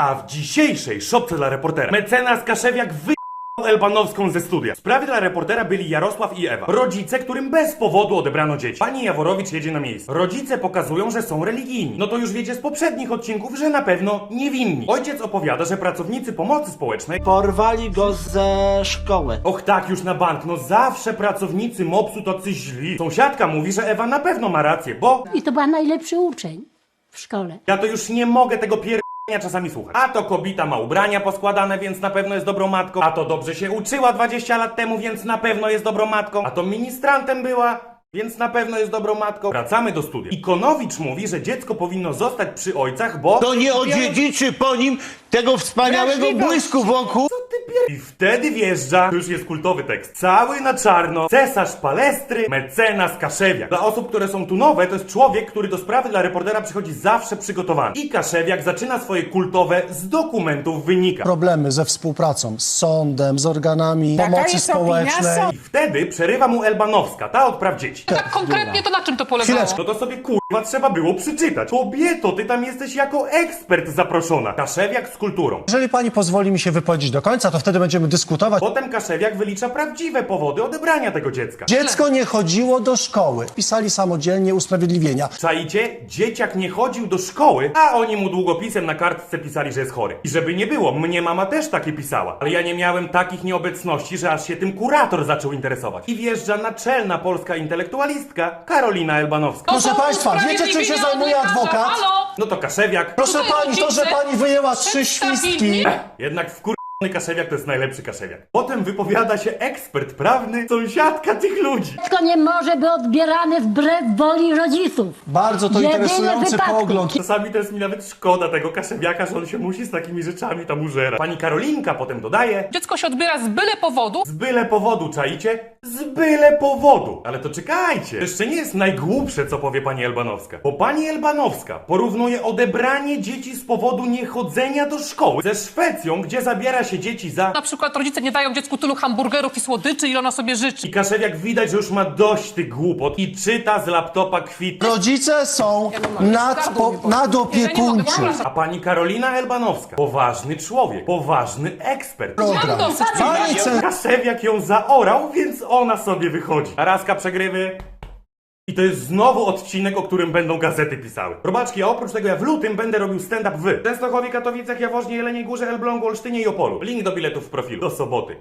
A w dzisiejszej szopce dla reportera mecenas Kaszewiak wy... Elbanowską ze studia. W sprawie dla reportera byli Jarosław i Ewa. Rodzice, którym bez powodu odebrano dzieci. Pani Jaworowicz jedzie na miejsce. Rodzice pokazują, że są religijni. No to już wiecie z poprzednich odcinków, że na pewno niewinni. Ojciec opowiada, że pracownicy pomocy społecznej Porwali go ze szkoły. Och tak, już na bank, no zawsze pracownicy MOPS-u tacy źli. Sąsiadka mówi, że Ewa na pewno ma rację, bo I to była najlepszy uczeń w szkole. ja to już nie mogę tego pier... czasami słuchać. A to kobita ma ubrania poskładane, więc na pewno jest dobrą matką. A to dobrze się uczyła 20 lat temu, więc na pewno jest dobrą matką. A to ministrantem była, więc na pewno jest dobrą matką. Wracamy do studia. Ikonowicz mówi, że dziecko powinno zostać przy ojcach, bo... To nie odziedziczy po nim tego wspaniałego błysku wokół. I wtedy wjeżdża, to już jest kultowy tekst, cały na czarno, cesarz palestry, mecenas Kaszewiak. Dla osób, które są tu nowe, to jest człowiek, który do sprawy dla reportera przychodzi zawsze przygotowany. I Kaszewiak zaczyna swoje kultowe z dokumentów wynika. problemy ze współpracą z sądem, z organami pomocy jest opinia społecznej. I wtedy przerywa mu Elbanowska, ta od praw dzieci. Tak konkretnie to na czym to polegało? Chwileczkę. No to sobie kurwa trzeba było przeczytać. Kobieto, ty tam jesteś jako ekspert zaproszona. Kaszewiak z kulturą. Jeżeli pani pozwoli mi się wypowiedzieć do końca, to wtedy będziemy dyskutować. Potem Kaszewiak wylicza prawdziwe powody odebrania tego dziecka. Dziecko nie chodziło do szkoły. Pisali samodzielnie usprawiedliwienia. Czaicie? Dzieciak nie chodził do szkoły, a oni mu długopisem na kartce pisali, że jest chory. I żeby nie było, mnie mama też takie pisała. Ale ja nie miałem takich nieobecności, że aż się tym kurator zaczął interesować. I wjeżdża naczelna polska intelektualistka Karolina Elbanowska. Proszę państwa, wiecie czym się zajmuje adwokat? Halo? No to Kaszewiak. Proszę Tutaj pani, to, że rodzice pani wyjęła trzy przedstawili- świstki. Jednak wkurny Kaszewiak to jest najlepszy Kaszewiak. Potem wypowiada się ekspert prawny, sąsiadka tych ludzi. Dziecko nie może być odbierane wbrew woli rodziców. Bardzo to Jedyne interesujący wypadki. pogląd. Czasami to jest mi nawet szkoda tego Kaszewiaka, że on się musi z takimi rzeczami tam użerać. Pani Karolinka potem dodaje, Dziecko się odbiera z byle powodu. Z byle powodu, czaicie? Z byle powodu! Ale to czekajcie! To jeszcze nie jest najgłupsze, co powie pani Elbanowska. Bo pani Elbanowska porównuje odebranie dzieci z powodu niechodzenia do szkoły ze Szwecją, gdzie zabiera się dzieci za... Na przykład rodzice nie dają dziecku tylu hamburgerów i słodyczy, ile ono sobie życzy. I Kaszewiak widać, że już ma dość tych głupot i czyta z laptopa kwit. Rodzice są nadpo, nadopiekuńczy. A pani Karolina Elbanowska, poważny człowiek, poważny ekspert. Program. Pani. Kaszewiak ją zaorał, więc ona sobie wychodzi. Raska przegrywy. I to jest znowu odcinek, o którym będą gazety pisały. Robaczki, a oprócz tego ja w lutym będę robił stand-up w Częstochowie, Katowicach, Jaworznie, Jeleniej Górze, Elblągu, Olsztynie i Opolu. Link do biletów w profilu. Do soboty.